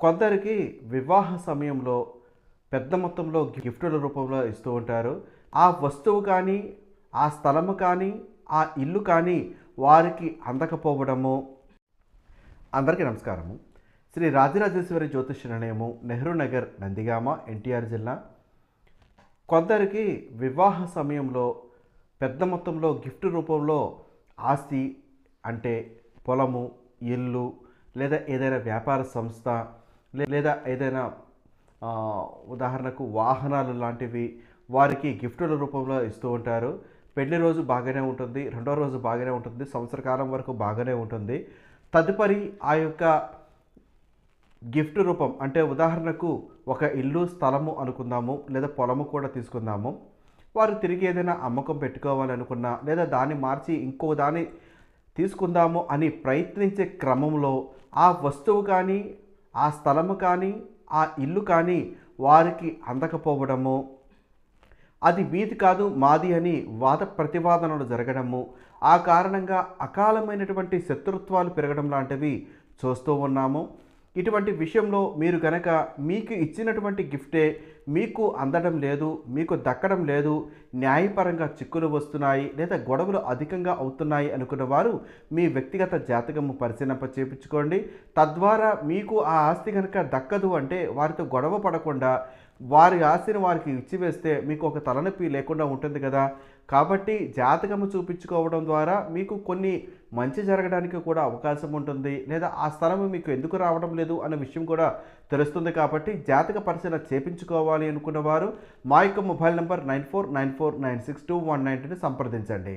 కొందరికి వివాహ సమయంలో పెద్ద మొత్తంలో గిఫ్టుల రూపంలో ఇస్తూ ఉంటారు. ఆ వస్తువు కానీ ఆ స్థలము కానీ ఆ ఇల్లు కానీ వారికి అందకపోవడము. అందరికీ నమస్కారము. శ్రీ రాజరాజేశ్వరి జ్యోతిష నిలయము నెహ్రూ నగర్ నందిగామ ఎన్టీఆర్ జిల్లా. కొందరికి వివాహ సమయంలో పెద్ద మొత్తంలో గిఫ్ట్ రూపంలో ఆస్తి అంటే పొలము ఇల్లు లేదా ఏదైనా వ్యాపార సంస్థ లేదా ఏదైనా ఉదాహరణకు వాహనాలు లాంటివి వారికి గిఫ్టుల రూపంలో ఇస్తూ ఉంటారు. పెళ్ళి రోజు బాగానే ఉంటుంది రెండో రోజు బాగానే ఉంటుంది సంవత్సర కాలం వరకు బాగానే ఉంటుంది. తదుపరి ఆ యొక్క గిఫ్ట్ రూపం అంటే ఉదాహరణకు ఒక ఇల్లు స్థలము అనుకుందాము లేదా పొలము కూడా తీసుకుందాము. వారు తిరిగి ఏదైనా అమ్మకం పెట్టుకోవాలనుకున్నా లేదా దాన్ని మార్చి ఇంకో దాన్ని తీసుకుందాము అని ప్రయత్నించే క్రమంలో ఆ వస్తువు కానీ ఆ స్థలము కానీ ఆ ఇల్లు కానీ వారికి అందకపోవడము. అది మీది కాదు మాది అని వాద ప్రతివాదనలు జరగడము. ఆ కారణంగా అకాలమైనటువంటి శత్రుత్వాలు పెరగడం లాంటివి చూస్తూ ఉన్నాము. ఇటువంటి విషయంలో మీరు కనుక మీకు ఇచ్చినటువంటి గిఫ్టే మీకు అందడం లేదు మీకు దక్కడం లేదు న్యాయపరంగా చిక్కులు వస్తున్నాయి లేదా గొడవలు అధికంగా అవుతున్నాయి అనుకున్న వారు మీ వ్యక్తిగత జాతకము పరిశీలింప చేపించుకోండి. తద్వారా మీకు ఆ ఆస్తి కనుక దక్కదు అంటే వారితో గొడవ పడకుండా వారి ఆస్తిని వారికి ఇచ్చివేస్తే మీకు ఒక తలనొప్పి లేకుండా ఉంటుంది కదా. కాబట్టి జాతకము చూపించుకోవడం ద్వారా మీకు కొన్ని మంచి జరగడానికి కూడా అవకాశం ఉంటుంది. లేదా ఆ స్థలం మీకు ఎందుకు రావడం లేదు అనే విషయం కూడా తెలుస్తుంది కాబట్టి జాతక పరిశీలన చేపించుకోవాలి అనుకున్న వారు మా యొక్క mobile number nine four nine four nine six two one నైన్టీని సంప్రదించండి.